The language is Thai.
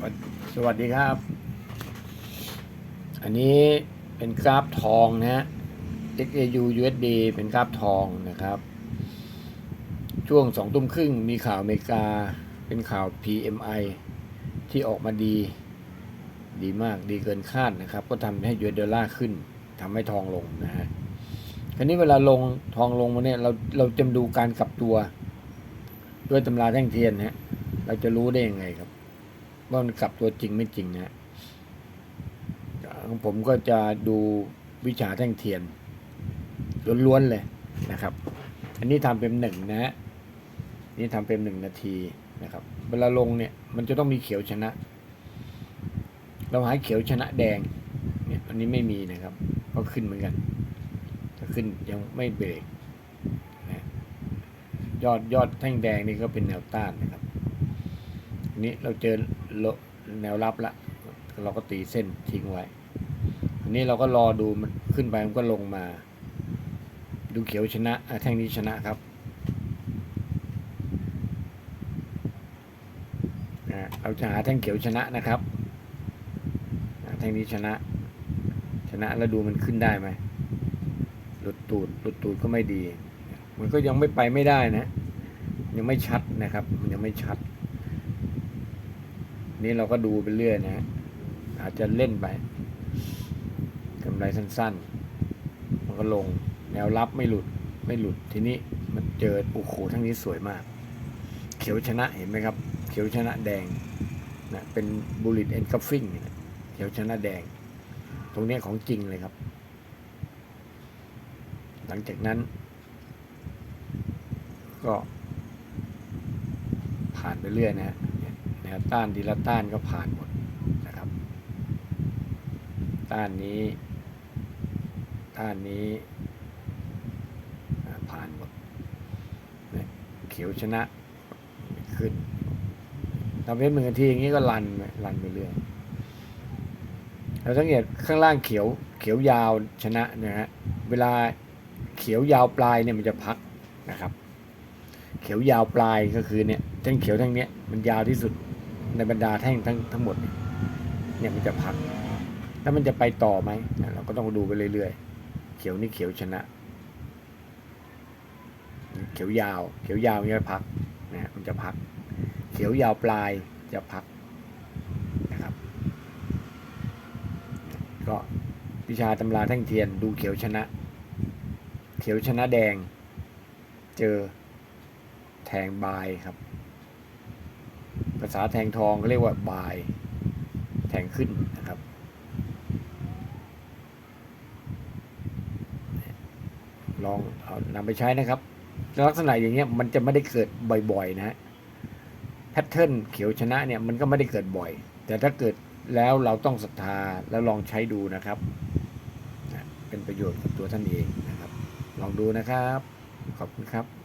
สวัสดีครับ อันนี้เป็นกราฟทองนะฮะ XAU USD เป็นกราฟทองนะครับ ช่วงสองทุ่มครึ่งมีข่าวอเมริกา เป็นข่าว PMI ที่ออกมาดี ดีมากดีเกินคาดนะครับ ก็ทำให้ยูเอสดอลลาร์ขึ้นทำให้ทองลงนะฮะคราวนี้เวลาลงทองลงมาเนี่ยเราเราจะดูการกลับตัว ด้วยตำราแท่งเทียนนะฮะเราจะรู้ได้ยังไงครับ ว่ามันกลับตัวจริงไม่จริงนะของผมก็จะดูวิชาแท่งเทียนล้วนๆเลยนะครับ อันนี้ทำเป็นหนึ่งนะฮะนี่ทำเป็นหนึ่งนาทีนะครับ เวลาลงเนี่ย มันจะต้องมีเขียวชนะ เราหาเขียวชนะแดง เนี่ย อันนี้ไม่มีนะครับก็ขึ้นเหมือนกันถ้าขึ้นยังไม่เบรกนะยอดยอดแท่งแดงนี่ก็เป็นแนวต้านนะครับ นนี้เราเจอโลแนวรับละเราก็ตีเส้นทิ้งไว้ อันนี้เราก็รอดูมันขึ้นไปมันก็ลงมา ดูเขียวชนะแท่งนี้ชนะครับเราจะหาแท่งเขียวชนะนะครับแท่งนี้ชนะ ชนะแล้วดูมันขึ้นได้ไหมหลุดตูดหลุดตูดก็ไม่ดี มันก็ยังไม่ไปไม่ได้นะ ยังไม่ชัดนะครับ มันยังไม่ชัด นี่เราก็ดูไปเรื่อยนะฮะอาจจะเล่นไปกำไรสั้นๆ มันก็ลงแนวรับไม่หลุดไม่หลุดทีนี้มันเจอโอ้โหทั้งนี้สวยมาก เขียวชนะเห็นไหมครับ เขียวชนะแดงนะเป็นบูลลิตเอ็นคัฟฟิงเขียวชนะแดง ตรงนี้ของจริงเลยครับ หลังจากนั้น ก็ผ่านไปเรื่อยนะฮะ นี่ยแนวต้านดีละต้านก็ผ่านหมดนะครับ ต้านนี้ ต้านนี้ผ่านหมดเขียวชนะขึ้นทำเป็นหนึ่งนทีอย่างนี้ก็รันไปรันไปเรื่อยเราสังเกตข้างล่างเขียวเขียวยาวชนะนะฮะเวลาเขียวยาวปลายเนี่ยมันจะพักนะครับ เขียวยาวปลายก็คือเนี่ยแท่งเขียวแท่งเนี้ยมันยาวที่สุด ในบรรดาแท่งทั้งทั้งหมด เนี่ยมันจะพัก แล้วมันจะไปต่อไหมเราก็ต้องดูไปเรื่อยๆ เขียวนี่เขียวชนะ เขียวยาว เขียวยาวมันจะพักนะฮะมันจะพัก เขียวยาวปลายจะพักนะครับ ก็วิชาตำราแท่งเทียนดูเขียวชนะ เขียวชนะแดง เจอแทงบายครับ ภาษาแทงทองก็เรียกว่าบายแทงขึ้นนะครับ ลองเอานำไปใช้นะครับลักษณะอย่างเงี้ยมันจะไม่ได้เกิดบ่อยๆนะฮะแพทเทิร์นเขียวชนะเนี่ยมันก็ไม่ได้เกิดบ่อย แต่ถ้าเกิดแล้วเราต้องศรัทธาแล้วลองใช้ดูนะครับเป็นประโยชน์กับตัวท่านเองนะครับ ลองดูนะครับ ขอบคุณครับ